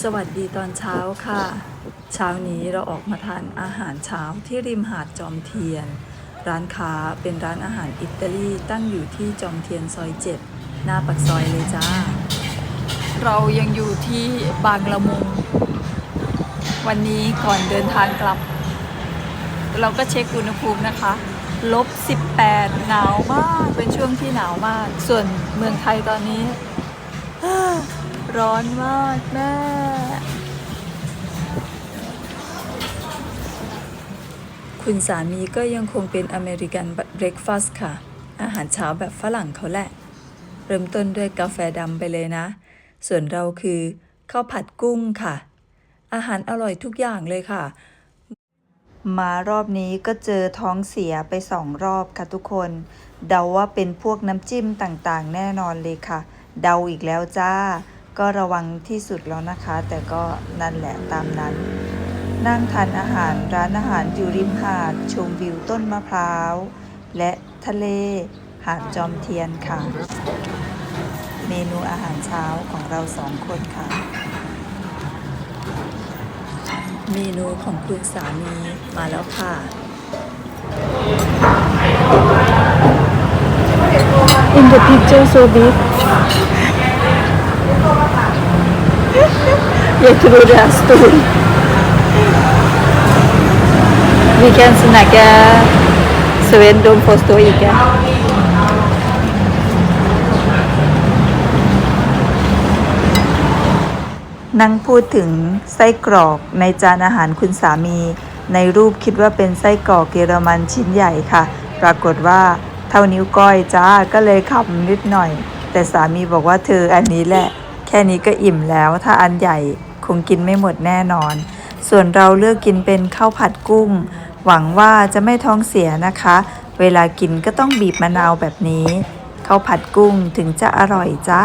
สวัสดีตอนเช้าค่ะ เช้านี้เราออกมาทานอาหารเช้าที่ริมหาดจอมเทียน ร้านค้าเป็นร้านอาหารอิตาลีตั้งอยู่ที่จอมเทียนซอยเจ็ดหน้าปากซอยเลยจ้า เรายังอยู่ที่บางละมุง วันนี้ก่อนเดินทางกลับ เราก็เช็คอุณหภูมินะคะลบ 18 หนาวมาก เป็นช่วงที่หนาวมาก ส่วนเมืองไทยตอนนี้ ร้อนมากแม่คุณสามีก็ยังคงเป็นอเมริกันเบรคฟาสต์ค่ะ อาหารเช้าแบบฝรั่งเขาแหละ เริ่มต้นด้วยกาแฟดำไปเลยนะ ส่วนเราคือข้าวผัดกุ้งค่ะ อาหารอร่อยทุกอย่างเลยค่ะ มารอบนี้ก็เจอท้องเสียไปสองรอบค่ะทุกคน เดาว่าเป็นพวกน้ำจิ้มต่างๆ แน่นอนเลยค่ะ เดาอีกแล้วจ้า ก็ระวังที่สุดแล้วนะคะ แต่ก็นั่นแหละตามนั้น นั่งทานอาหารร้านอาหารอยู่ริมหาดชมวิวต้นมะพร้าว และทะเลหาดจอมเทียนค่ะ เมนูอาหารเช้าของเราสองคนค่ะ เมนูของคุณสามีมาแล้วค่ะ In the picture so big. Jag tror det är stor. Vi kan snacka Sven, de förstår inte. นั่งพูดถึงไส้กรอกในจานอาหารคุณสามี ในรูปคิดว่าเป็นไส้กรอกเยอรมันชิ้นใหญ่ค่ะ ปรากฏว่าเท่านิ้วก้อยจ้าก็เลยขำนิดหน่อย แต่สามีบอกว่าเธออันนี้แหละ ค่นี้ก็อิ่มแล้ว ถ้าอันใหญ่คงกินไม่หมดแน่นอน ส่วนเราเลือกกินเป็นข้าวผัดกุ้ง หวังว่าจะไม่ท้องเสียนะคะ เวลากินก็ต้องบีบมะนาวแบบนี้ข้าวผัดกุ้งถึงจะอร่อยจ้า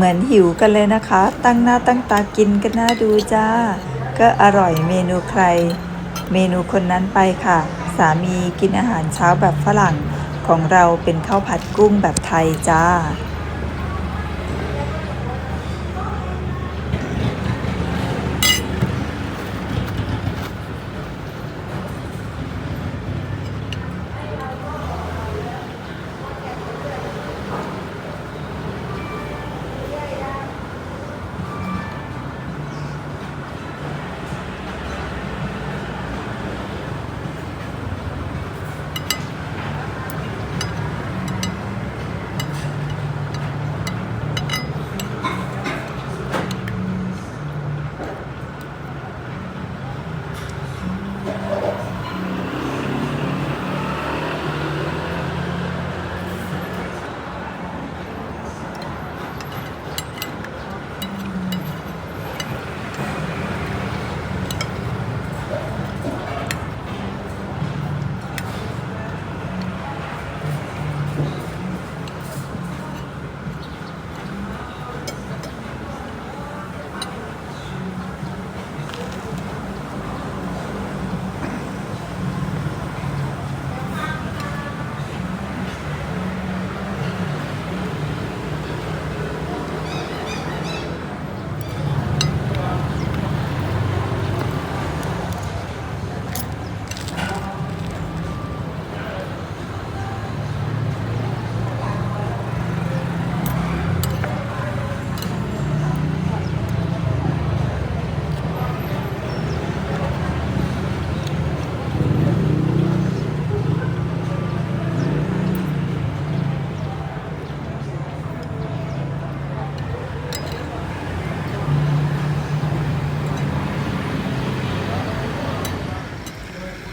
เหมือนหิวกันเลยนะคะ ตั้งหน้าตั้งตากินกันน่าดูจ้า ก็อร่อยเมนูใคร เมนูคนนั้นไปค่ะ สามีกินอาหารเช้าแบบฝรั่ง ของเราเป็นข้าวผัดกุ้งแบบไทยจ้า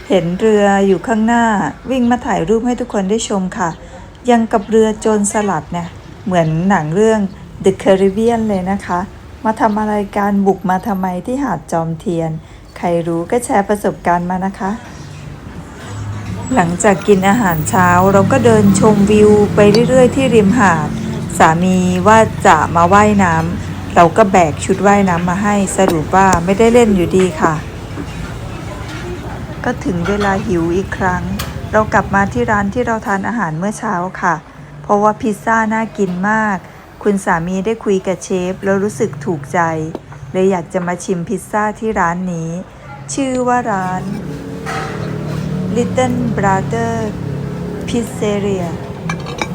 เห็นเรืออยู่ข้างหน้าวิ่งมาถ่ายรูปให้ทุกคนได้ชมค่ะ ยังกับเรือโจรสลัดเนี่ยเหมือนหนังเรื่อง The Caribbean เลยนะคะ มาทำอะไรการบุกมาทำไมที่หาดจอมเทียน ใครรู้ก็แชร์ประสบการณ์มานะคะ หลังจากกินอาหารเช้าเราก็เดินชมวิวไปเรื่อยๆ ที่ริมหาด สามีว่าจะมาว่ายน้ำเราก็แบกชุดว่ายน้ำมาให้สรุปว่าไม่ได้เล่นอยู่ดีค่ะ ก็ถึงเวลาหิวอีกครั้ง เรากลับมาที่ร้านที่เราทานอาหารเมื่อเช้าค่ะ เพราะว่าพิซซ่าน่ากินมาก คุณสามีได้คุยกับเชฟ แล้วรู้สึกถูกใจ เลยอยากจะมาชิมพิซซ่าที่ร้านนี้ ชื่อว่าร้าน Little Brother Pizzeria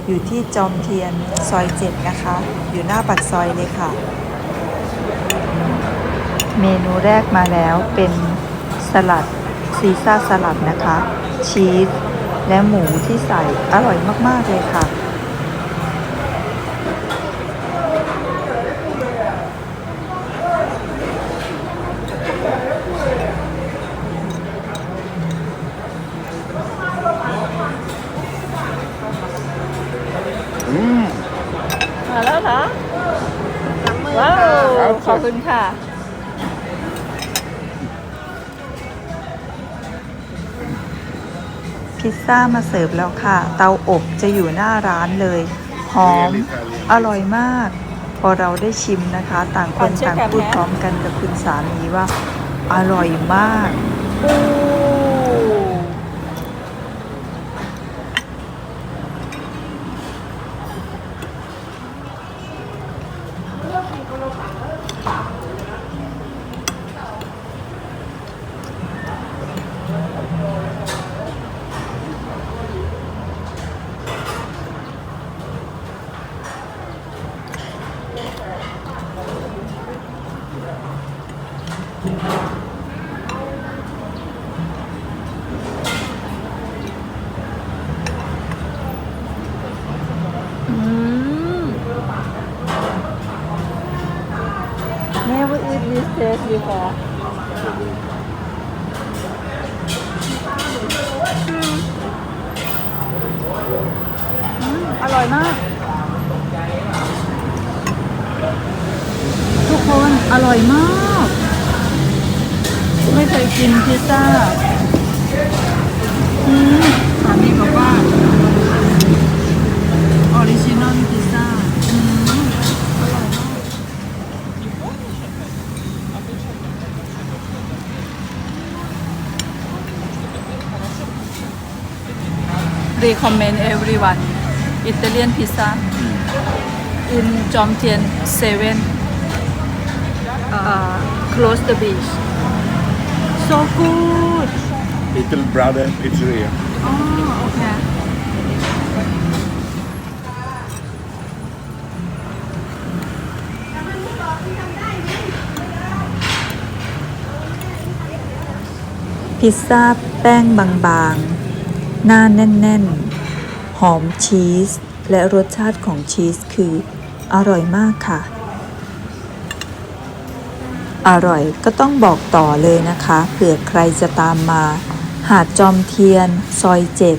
อยู่ที่จอมเทียนซอยเจ็ดนะคะ อยู่หน้าปากซอยเลยค่ะ เมนูแรกมาแล้วเป็นสลัด ซีซ่าสลัดนะคะ ชีส และหมูที่ใส่อร่อยมาก ๆ เลยค่ะมาแล้วเหรอ ว้าว ขอบคุณค่ะ พิซซ่ามาเสิร์ฟแล้วค่ะ เตาอบจะอยู่หน้าร้านเลย หอม อร่อยมาก พอเราได้ชิมนะคะ ต่างคนต่างพูดพร้อมกันกับคุณสามีว่า อร่อยมาก taste before อืมอร่อยมาก ทุกคนอร่อยมาก ไม่เคยกินพิซซ่า อืมสามีบอก recommend everyone Italian pizza in Jomtien 7 uh, close the beach so good Little Brother Pizzeria. oh okay พิซซ่าแป้งบางๆ หน้าแน่น ๆ หอมชีส และรสชาติของชีสคืออร่อยมากค่ะ อร่อยก็ต้องบอกต่อเลยนะคะเผื่อใครจะตามมา หาดจอมเทียน ซอยเจ็ด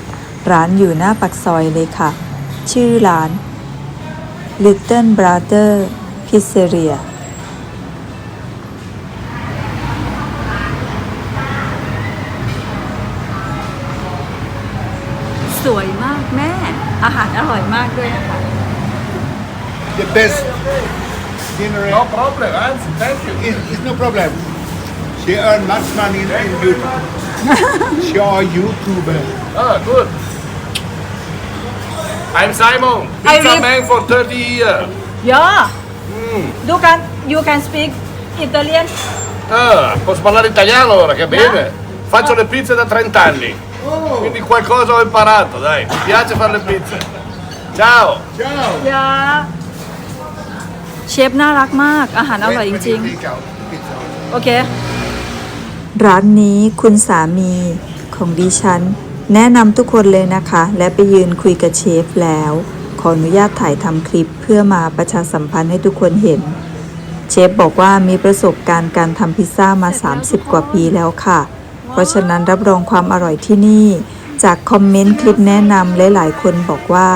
ร้านอยู่หน้าปักซอยเลยค่ะ ชื่อร้าน Little Brother Pizzeria อาหารอร่อยมากด้วยนะคะ The best dinner. No problem, Hans. Thank you. It's, it's no problem. She earn much money in, in YouTube. she are YouTuber. Ah, good. I'm Simon. I Pizza live- man for 30 years. Yeah you can you can speak Italian Ah, posso parlare italiano ora, che bene. Faccio le pizze da 30 anni. Quindi qualcosa ho imparato, dai. Mi piace fare le pizze. Ciao. Ciao. ยาเชฟน่ารักมาก อาหารอร่อยจริงๆ Take out the pizza. โอเค ร้านนี้คุณสามีของดิฉัน แนะนำทุกคนเลยนะคะ และไปยืนคุยกับเชฟแล้ว ขออนุญาตถ่ายทำคลิปเพื่อมาประชาสัมพันธ์ให้ทุกคนเห็น เชฟบอกว่ามีประสบการณ์การทำพิซซ่ามา 30 กว่าปีแล้วค่ะ เพราะฉะนั้นรับรองความอร่อยที่นี่ จากคอมเมนต์คลิปแนะนำหลายๆคนบอกว่า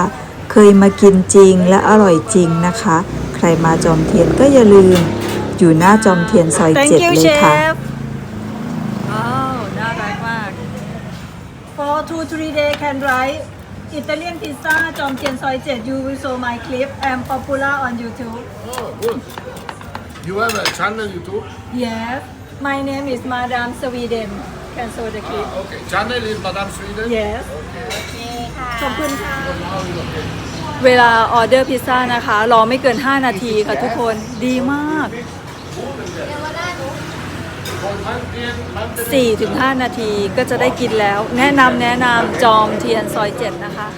เคยมากินจริงและอร่อยจริงนะคะ ใครมาจอมเทียนก็อย่าลืม อยู่หน้าจอมเทียนซอยเจ็ดเลยค่ะ for two three day can write Italian pizza จอมเทียนซอย7 you will show my clip I'm popular on YouTube Oh, good. You have a channel YouTube? yes my name is Madame Sweden can show the clip Ah, okay. Channel is Madame Sweden? yes ขอบคุณค่ะเวลาออเดอร์พิซซ่านะคะ รอไม่เกิน 5 นาทีค่ะทุกคนดีมาก4-5 นาทีก็จะได้กินแล้ว แนะนำแนะนำจอมเทียนซอยเจ็ดนะคะ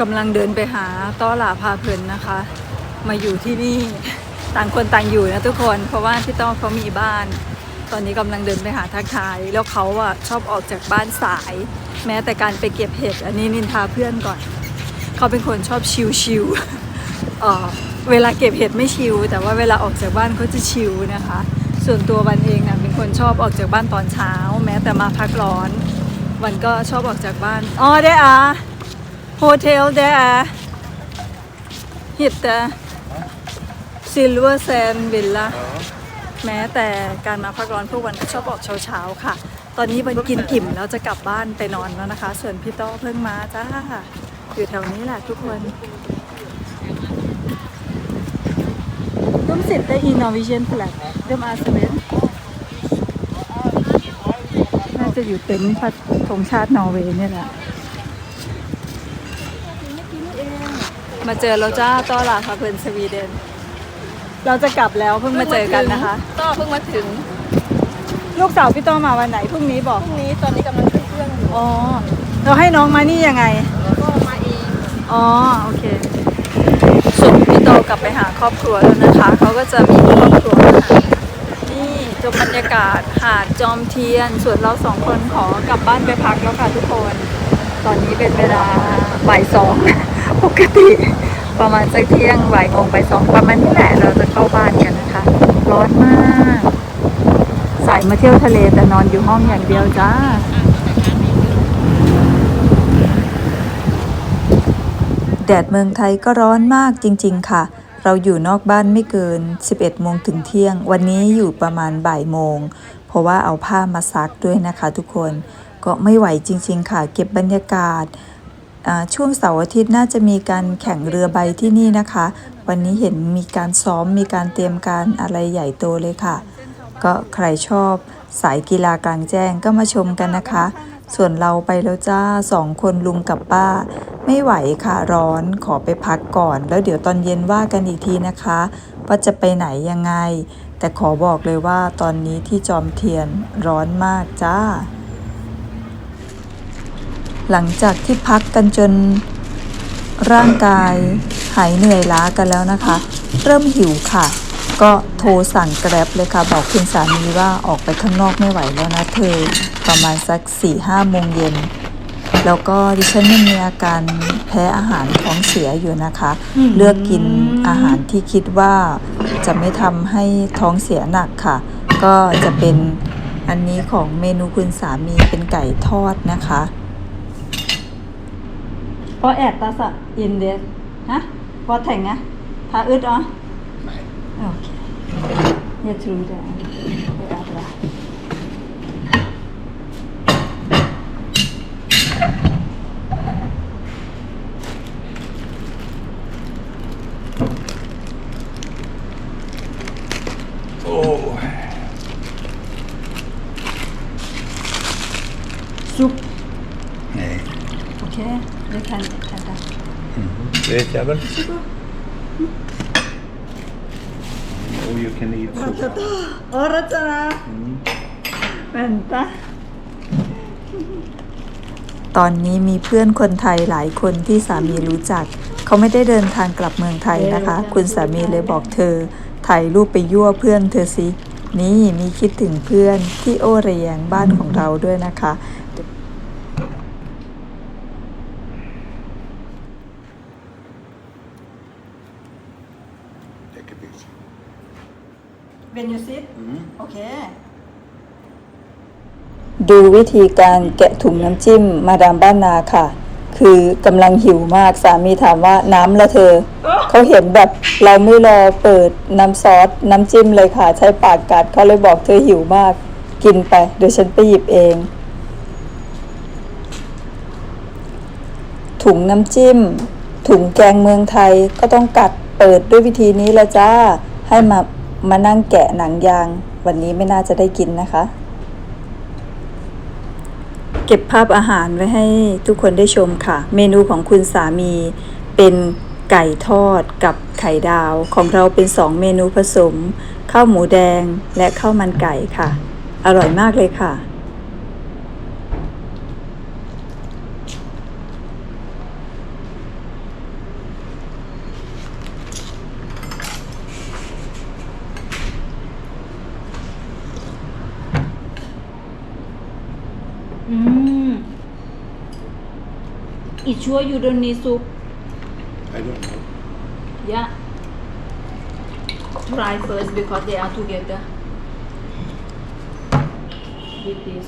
กำลังเดินไปหาต้อหลาพาเพลินนะคะ มาอยู่ที่นี่ ต่างคนต่างอยู่นะทุกคน เพราะว่าพี่ต้อเขามีบ้าน ตอนนี้กำลังเดินไปหาทักทาย แล้วเขาอะชอบออกจากบ้านสาย แม้แต่การไปเก็บเห็ด อันนี้นินทาเพื่อนก่อน เขาเป็นคนชอบชิวๆเออเวลาเก็บเห็ดไม่ชิว แต่ว่าเวลาออกจากบ้านเขาจะชิวนะคะ ส่วนตัววันเองนะเป็นคนชอบออกจากบ้านตอนเช้า แม้แต่มาพักร้อน วันก็ชอบออกจากบ้านอ๋อได้อะโฮเทลได้อะฮิตแต่ ซิลเวอร์แซนวิลล่าแม้แต่การมาพักร้อนพวกวันก็ชอบออกเช้าๆค่ะ ตอนนี้วันกินกิ่มแล้วจะกลับบ้านไปนอนแล้วนะคะ ส่วนพี่ต้อเพิ่งมาจ้า อยู่แถวนี้แหละทุกคนร่วมสิทธิ์ได้อินโนวิชั่นแฟลกเริ่มอาร์เซเวนน่าจะอยู่เต็นท์พัดธงชาตินอร์เวย์เนี่ยแหละ มาเจอเราจ้าต้อลาค่ะเพื่อนสวีเดน เราจะกลับแล้วเพิ่งมาเจอกันนะคะต้อเพิ่งมาถึง ลูกสาวพี่ต้อมาวันไหนพรุ่งนี้บอกพรุ่งนี้ตอนนี้กำลังขึ้นเครื่องอยู่อ๋อเราให้น้องมานี่ยังไงก็มาเองอ๋อโอเคส่งพี่โตกลับไปหาครอบครัวแล้วนะคะ เขาก็จะมีครอบครัวมาหานี่จบบรรยากาศหาดจอมเทียน ส่วนเราสองคนขอกลับบ้านไปพักแล้วค่ะทุกคน ตอนนี้เป็นเวลาบ่ายสอง ปกติ ประมาณสักเที่ยงบ่ายโมงบ่ายสองประมาณนี้แหละเราจะเข้าบ้านกันนะคะ ร้อนมากสายมาเที่ยวทะเลแต่นอนอยู่ห้องอย่างเดียวจ้าแดดเมืองไทยก็ร้อนมากจริง ๆ ค่ะ เราอยู่นอกบ้านไม่เกิน 11 โมงถึงเที่ยง วันนี้อยู่ประมาณบ่ายโมง เพราะว่าเอาผ้ามาซักด้วยนะคะทุกคน ก็ไม่ไหวจริง ๆ ค่ะ เก็บบรรยากาศ ช่วงเสาร์อาทิตย์น่าจะมีการแข่งเรือใบที่นี่นะคะ วันนี้เห็นมีการซ้อมมีการเตรียมการอะไรใหญ่โตเลยค่ะ ก็ใครชอบสายกีฬากลางแจ้งก็มาชมกันนะคะ ส่วนเราไปแล้วจ้าสองคนลุงกับป้า ไม่ไหวค่ะร้อนขอไปพักก่อน แล้วเดี๋ยวตอนเย็นว่ากันอีกทีนะคะว่าจะไปไหนยังไง แต่ขอบอกเลยว่าตอนนี้ที่จอมเทียนร้อนมากจ้า หลังจากที่พักกันจนร่างกายหายเหนื่อยล้ากันแล้วนะคะ เริ่มหิวค่ะ ก็โทรสั่งแกร็บเลยค่ะ บอกคุณสามีว่าออกไปข้างนอกไม่ไหวแล้วนะเธอ ประมาณสัก4ี่ห้าโมงเย็น แล้วก็ดิฉันยังมีอาการแพ้อาหารท้องเสียอยู่นะคะ เลือกกินอาหารที่คิดว่าจะไม่ทำให้ท้องเสียหนักค่ะ ก็จะเป็นอันนี้ของเมนูคุณสามีเป็นไก่ทอดนะคะ พอแอดตาสะอินเดสฮะพอแทงนะพาอึดอ๋อโอเคอย่าทรูเดไปอัดละ ซุป Nej. โอเคเดี๋ยวกันแอดละ Det vet jag väl. Oh, you can eat soup. โอรัตนาเวนตาตอนนี้มีเพื่อนคนไทยหลายคนที่สามีรู้จัก เขาไม่ได้เดินทางกลับเมืองไทยนะคะ คุณสามีเลยบอกเธอ ถ่ายรูปไปยั่วเพื่อนเธอสิ นี่มีคิดถึงเพื่อนที่โอเรียงบ้านของเราด้วยนะคะ Take a picture. When you sit โอเคดูวิธีการแกะถุงน้ำจิ้มมาดามบ้านนาค่ะ คือกำลังหิวมากสามีถามว่าน้ำละเธอ เขาเห็นแบบเราไม่รอเปิดน้ำซอสน้ำจิ้มเลยค่ะ ใช้ปากกัดเขาเลยบอกเธอหิวมาก กินไปเดี๋ยวฉันไปหยิบเอง ถุงน้ำจิ้ม ถุงแกงเมืองไทยก็ต้องกัดเปิดด้วยวิธีนี้ละจ้าให้มา มานั่งแกะหนังยาง วันนี้ไม่น่าจะได้กินนะคะ เก็บภาพอาหารไว้ให้ทุกคนได้ชมค่ะ เมนูของคุณสามีเป็นไก่ทอดกับไข่ดาวของเราเป็นสองเมนูผสมข้าวหมูแดงและข้าวมันไก่ค่ะ อร่อยมากเลยค่ะ Mm. It's sure you don't need soup. I don't know. Yeah. Try first because they are together. With this.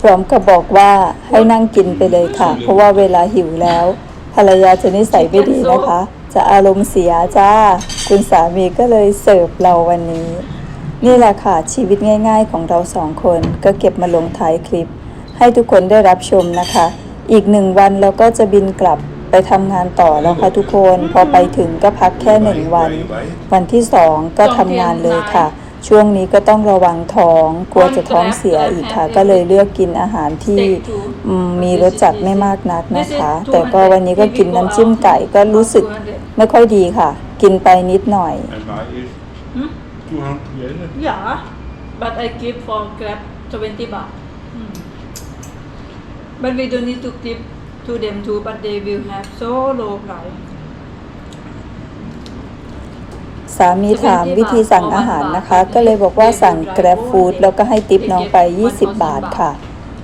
พร้อมกับบอกว่าให้นั่งกินไปเลยค่ะ เพราะว่าเวลาหิวแล้ว ภรรยาจะนิสัยไม่ดีนะคะ จะอารมณ์เสียจ้า คุณสามีก็เลยเสิร์ฟเราวันนี้ นี่แหละค่ะชีวิตง่ายๆของเราสองคน ก็เก็บมาลงท้ายคลิป ให้ทุกคนได้รับชมนะคะ อีกหนึ่งวันเราก็จะบินกลับไปทำงานต่อแล้วค่ะทุกคน พอไปถึงก็พักแค่หนึ่งวัน วันที่สองก็ทำงานเลยค่ะ ช่วงนี้ก็ต้องระวังท้อง กลัวจะท้องเสียอีกค่ะ ก็เลยเลือกกินอาหารที่อืมมีรสจัดไม่มากนักนะคะ แต่ก็วันนี้ก็กินน้ำจิ้มไก่ก็รู้สึกไม่ค่อยดีค่ะ กินไปนิดหน่อย And my is Hmm? 200 yen. Yeah. But I give for Grab 20 baht. Mm. But we don't need to give to them too, but they will have so low price. สามีถามวิธีสั่งอาหารนะคะ ก็เลยบอกว่าสั่ง Grab Food แล้วก็ให้ติปน้องไป 20 บาทค่ะ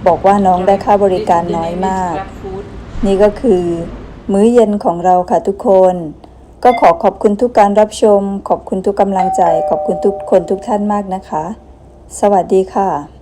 บอกว่าน้องได้ค่าบริการน้อยมาก Grab food. นี่ก็คือ มื้อเย็นของเราค่ะทุกคน ก็ขอขอบคุณทุกการรับชม ขอบคุณทุกกำลังใจ ขอบคุณทุกคนทุกท่านมากนะคะ สวัสดีค่ะ